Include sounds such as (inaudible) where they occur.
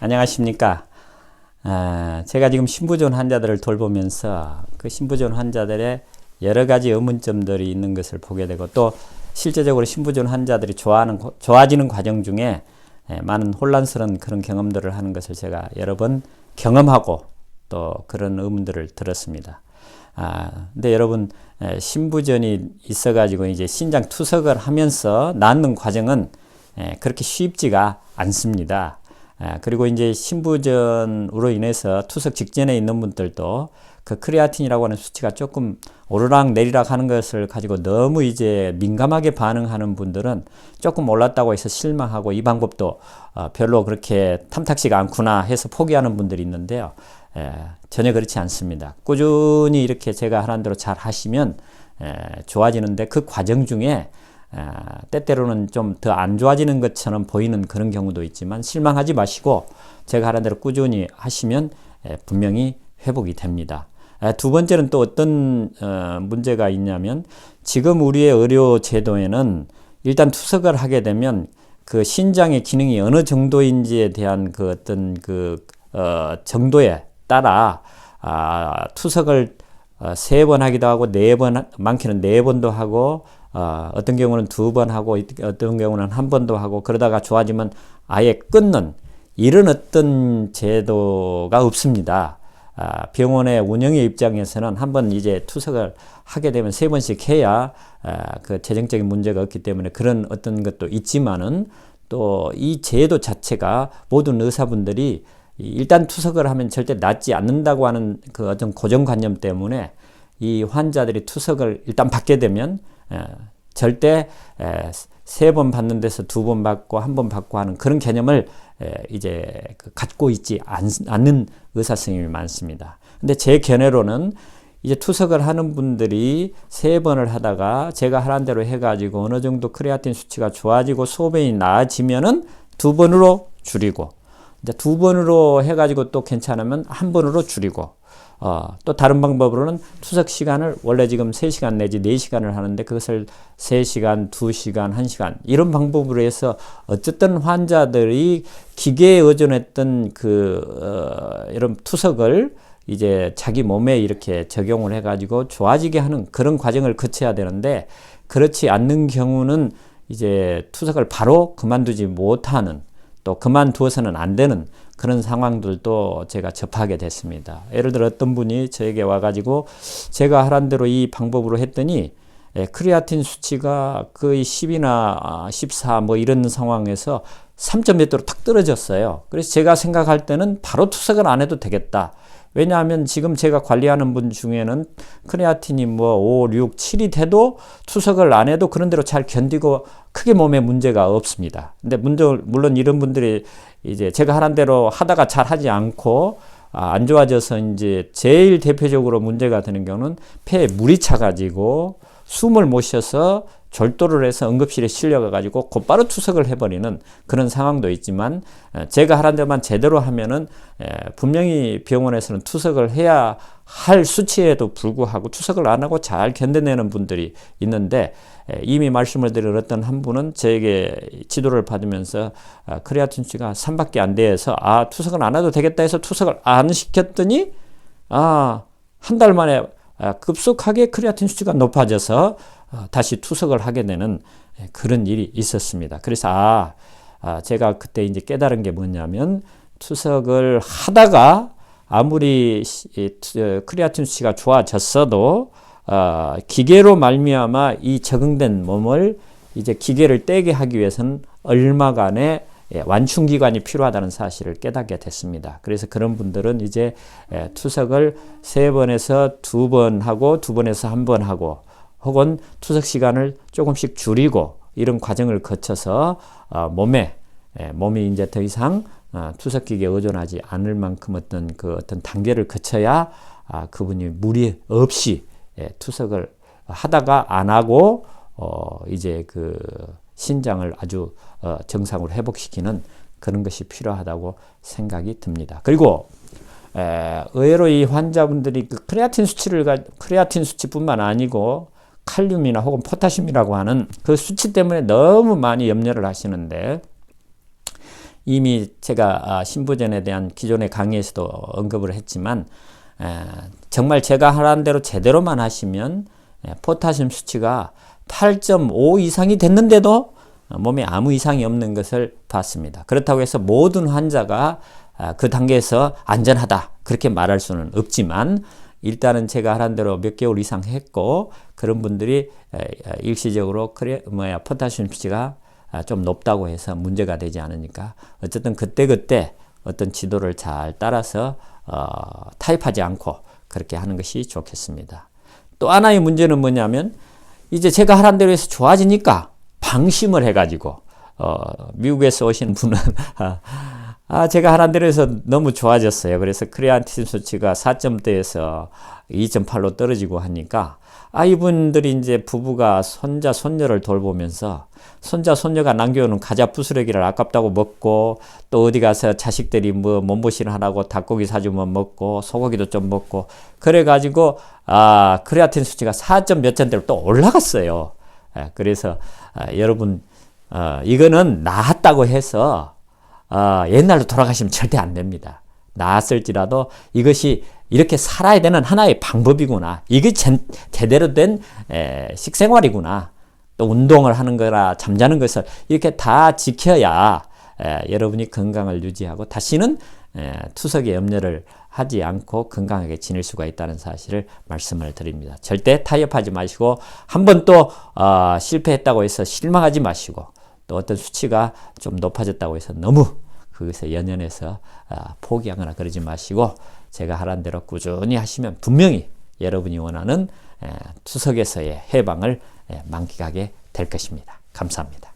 안녕하십니까. 아, 제가 지금 신부전 환자들을 돌보면서 그 신부전 환자들의 여러 가지 의문점들이 있는 것을 보게 되고 또 실제적으로 신부전 환자들이 좋아하는, 좋아지는 과정 중에 예, 많은 혼란스러운 그런 경험들을 하는 것을 제가 여러 번 경험하고 또 그런 의문들을 들었습니다. 아, 근데 여러분, 에, 신부전이 있어가지고 이제 신장 투석을 하면서 낫는 과정은 에, 그렇게 쉽지가 않습니다. 아, 그리고 이제 신부전으로 인해서 투석 직전에 있는 분들도 그 크레아틴이라고 하는 수치가 조금 오르락 내리락 하는 것을 가지고 너무 이제 민감하게 반응하는 분들은 조금 올랐다고 해서 실망하고 이 방법도 어, 별로 그렇게 탐탁지가 않구나 해서 포기하는 분들이 있는데요. 에, 전혀 그렇지 않습니다. 꾸준히 이렇게 제가 하는 대로 잘 하시면 에, 좋아지는데 그 과정 중에 아, 때때로는 좀 더 안 좋아지는 것처럼 보이는 그런 경우도 있지만 실망하지 마시고 제가 하는 대로 꾸준히 하시면 에, 분명히 회복이 됩니다. 에, 두 번째는 또 어떤 어, 문제가 있냐면 지금 우리의 의료 제도에는 일단 투석을 하게 되면 그 신장의 기능이 어느 정도인지에 대한 그 어떤 그 어, 정도에 따라 아, 투석을 어, 세번 하기도 하고 네 번 많게는 네 번도 하고 어, 어떤 경우는 두 번 하고 어떤 경우는 한 번도 하고 그러다가 좋아지면 아예 끊는 이런 어떤 제도가 없습니다. 아, 병원의 운영의 입장에서는 한번 이제 투석을 하게 되면 세 번씩 해야 아, 그 재정적인 문제가 없기 때문에 그런 어떤 것도 있지만은 또 이 제도 자체가 모든 의사분들이 일단 투석을 하면 절대 낫지 않는다고 하는 그 어떤 고정관념 때문에 이 환자들이 투석을 일단 받게 되면 절대 세 번 받는 데서 두 번 받고 한 번 받고 하는 그런 개념을 이제 그 갖고 있지 않는 의사 선생님이 많습니다. 근데 제 견해로는 이제 투석을 하는 분들이 세 번을 하다가 제가 하란 대로 해가지고 어느 정도 크레아틴 수치가 좋아지고 소변이 나아지면은 두 번으로 줄이고 이제 두 번으로 해가지고 또 괜찮으면 한 번으로 줄이고 어, 또 다른 방법으로는 투석 시간을 원래 지금 3시간 내지 4시간을 하는데 그것을 3시간, 2시간, 1시간 이런 방법으로 해서 어쨌든 환자들이 기계에 의존했던 그 어, 이런 투석을 이제 자기 몸에 이렇게 적용을 해가지고 좋아지게 하는 그런 과정을 거쳐야 되는데 그렇지 않는 경우는 이제 투석을 바로 그만두지 못하는 또 그만두어서는 안 되는 그런 상황들도 제가 접하게 됐습니다. 예를 들어 어떤 분이 저에게 와가지고 제가 하란 대로 이 방법으로 했더니 예, 크리아틴 수치가 거의 10이나 14 뭐 이런 상황에서 3점 몇 도로 탁 떨어졌어요. 그래서 제가 생각할 때는 바로 투석을 안 해도 되겠다. 왜냐하면 지금 제가 관리하는 분 중에는 크레아틴이 뭐 5, 6, 7이 돼도 투석을 안 해도 그런 대로 잘 견디고 크게 몸에 문제가 없습니다. 근데 문제, 물론 이런 분들이 이제 제가 하는 대로 하다가 잘 하지 않고 아, 안 좋아져서 이제 제일 대표적으로 문제가 되는 경우는 폐에 물이 차 가지고 숨을 못 쉬어서 절도를 해서 응급실에 실려가 가지고 곧바로 투석을 해버리는 그런 상황도 있지만 제가 하란 대로만 제대로 하면은 분명히 병원에서는 투석을 해야 할 수치에도 불구하고 투석을 안 하고 잘 견뎌내는 분들이 있는데 이미 말씀을 드린 어떤 한 분은 저에게 지도를 받으면서 아, 크레아틴 수치가 3밖에 안 돼서 아 투석을 안 해도 되겠다 해서 투석을 안 시켰더니 아 한 달 만에 아, 급속하게 크레아틴 수치가 높아져서 어, 다시 투석을 하게 되는 예, 그런 일이 있었습니다. 그래서 아, 아, 제가 그때 이제 깨달은 게 뭐냐면 투석을 하다가 아무리 어, 크레아틴 수치가 좋아졌어도 어, 기계로 말미암아 이 적응된 몸을 이제 기계를 떼게 하기 위해서는 얼마간의 예, 완충 기간이 필요하다는 사실을 깨닫게 됐습니다. 그래서 그런 분들은 이제 예, 투석을 세 번에서 두 번 하고 두 번에서 한 번 하고 혹은 투석 시간을 조금씩 줄이고 이런 과정을 거쳐서 어, 몸에 예, 몸이 이제 더 이상 어, 투석기계에 의존하지 않을 만큼 어떤 그 어떤 단계를 거쳐야 아, 그분이 무리 없이 예, 투석을 하다가 안 하고 어, 이제 그 신장을 아주 정상으로 회복시키는 그런 것이 필요하다고 생각이 듭니다. 그리고 에, 의외로 이 환자분들이 그 크레아틴 수치를 가, 크레아틴 수치뿐만 아니고 칼륨이나 혹은 포타슘이라고 하는 그 수치 때문에 너무 많이 염려를 하시는데 이미 제가 아, 신부전에 대한 기존의 강의에서도 언급을 했지만 에, 정말 제가 하라는 대로 제대로만 하시면 에, 포타슘 수치가 8.5 이상이 됐는데도 몸에 아무 이상이 없는 것을 봤습니다. 그렇다고 해서 모든 환자가 아, 그 단계에서 안전하다 그렇게 말할 수는 없지만 일단은 제가 하라는 대로 몇 개월 이상 했고 그런 분들이 일시적으로 그래 뭐야 포타슘 수치가 아, 좀 높다고 해서 문제가 되지 않으니까 어쨌든 그때 그때 어떤 지도를 잘 따라서 어, 타입하지 않고 그렇게 하는 것이 좋겠습니다. 또 하나의 문제는 뭐냐면 이제 제가 하란 대로 해서 좋아지니까 방심을 해가지고 어, 미국에서 오신 분은 (laughs) 아 제가 하란 대로 해서 너무 좋아졌어요. 그래서 크레아틴 수치가 4점대에서 2.8로 떨어지고 하니까 아 이분들이 이제 부부가 손자 손녀를 돌보면서 손자 손녀가 남겨오는 과자 부스러기를 아깝다고 먹고 또 어디 가서 자식들이 뭐 몸보신 하라고 닭고기 사주면 먹고 소고기도 좀 먹고 그래 가지고 아 크레아틴 수치가 4점 몇 점대로 또 올라갔어요. 예, 그래서 아, 여러분 어, 이거는 나았다고 해서 어, 옛날로 돌아가시면 절대 안 됩니다. 나았을지라도 이것이 이렇게 살아야 되는 하나의 방법이구나. 이게 제, 제대로 된 에, 식생활이구나. 또 운동을 하는 거라 잠자는 것을 이렇게 다 지켜야 에, 여러분이 건강을 유지하고 다시는 에, 투석의 염려를 하지 않고 건강하게 지낼 수가 있다는 사실을 말씀을 드립니다. 절대 타협하지 마시고 한 번 또 어, 실패했다고 해서 실망하지 마시고 또 어떤 수치가 좀 높아졌다고 해서 너무 그것에 연연해서 어, 포기하거나 그러지 마시고 제가 하란 대로 꾸준히 하시면 분명히 여러분이 원하는 에, 투석에서의 해방을 에, 만끽하게 될 것입니다. 감사합니다.